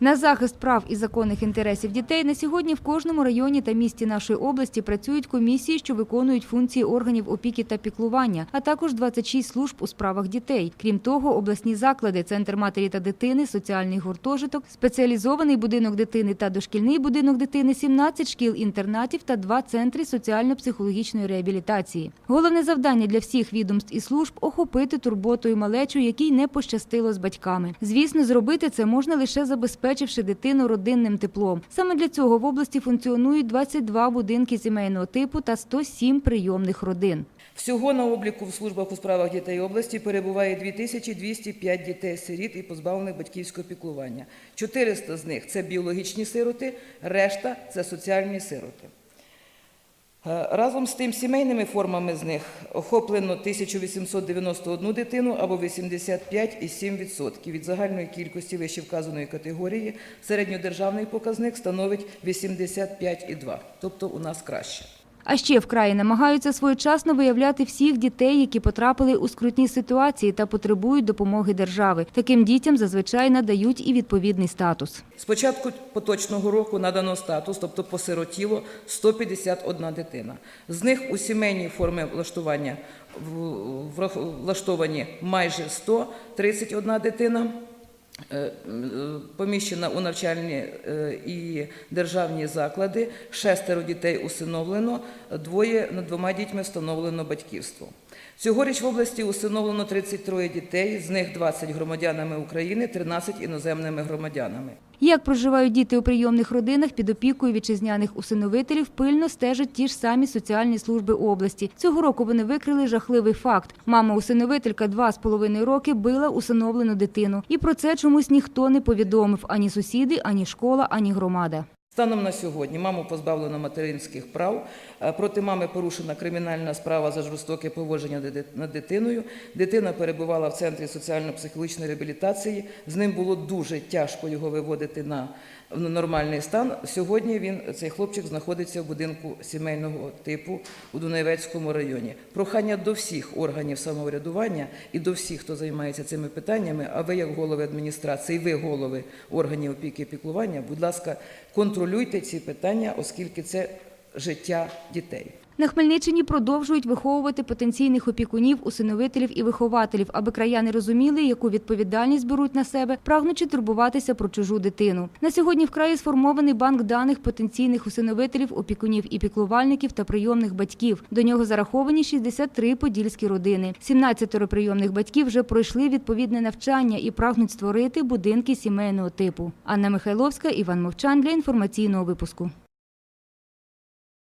На захист прав і законних інтересів дітей на сьогодні в кожному районі та місті нашої області працюють комісії, що виконують функції органів опіки та піклування, а також 26 служб у справах дітей. Крім того, обласні заклади, центр матері та дитини, соціальний гуртожиток, спеціалізований будинок дитини та дошкільний будинок дитини, 17 шкіл-інтернатів та два центри соціально-психологічної реабілітації. Головне завдання для всіх відомств і служб охопити турботою малечу, якій не пощастило з батьками. Звісно, зробити це можна лише забезпечивши дитину родинним теплом. Саме для цього в області функціонують 22 будинки сімейного типу та 107 прийомних родин. Всього на обліку в службах у справах дітей області перебуває 2205 дітей-сиріт і позбавлених батьківського піклування. 400 з них це біологічні сироти, решта це соціальні сироти. Е, Разом з тим сімейними формами з них охоплено 1891 дитину або 85,7% від загальної кількості вищевказаної категорії. Середньодержавний показник становить 85,2%, тобто у нас краще. А ще вкраї намагаються своєчасно виявляти всіх дітей, які потрапили у скрутні ситуації та потребують допомоги держави. Таким дітям зазвичай надають і відповідний статус. З початку поточного року надано статус, тобто посиротіло 151 дитина. З них у сімейній формі влаштування влаштовані майже 131 дитина. Е, е, Поміщена у навчальні е, і державні заклади, шестеро дітей усиновлено, двоє над двома дітьми встановлено батьківство. Цьогоріч в області усиновлено 33 дітей, з них 20 громадянами України, 13 іноземними громадянами. Як проживають діти у прийомних родинах під опікою вітчизняних усиновителів, пильно стежать ті ж самі соціальні служби області. Цього року вони викрили жахливий факт. Мама-усиновителька два з половиною роки била усиновлену дитину. І про це чомусь ніхто не повідомив ані сусіди, ані школа, ані громада. Станом на сьогодні маму позбавлено материнських прав. е, Проти мами порушена кримінальна справа за жорстоке поводження над дитиною. Дитина перебувала в центрі соціально-психологічної реабілітації. З ним було дуже тяжко його виводити на нормальний стан. Сьогодні він, цей хлопчик, знаходиться в будинку сімейного типу у Дунаєвецькому районі. Прохання до всіх органів самоврядування і до всіх, хто займається цими питаннями. А ви, як голови адміністрації, ви голови органів опіки і піклування, будь ласка, контролюйте ці питання, оскільки це життя дітей. На Хмельниччині продовжують виховувати потенційних опікунів, усиновителів і вихователів, аби краяни розуміли, яку відповідальність беруть на себе, прагнучи турбуватися про чужу дитину. На сьогодні в краї сформований банк даних потенційних усиновителів, опікунів і піклувальників та прийомних батьків. До нього зараховані 63 подільські родини. 17 прийомних батьків вже пройшли відповідне навчання і прагнуть створити будинки сімейного типу. Анна Михайловська, Іван Мовчан для інформаційного випуску.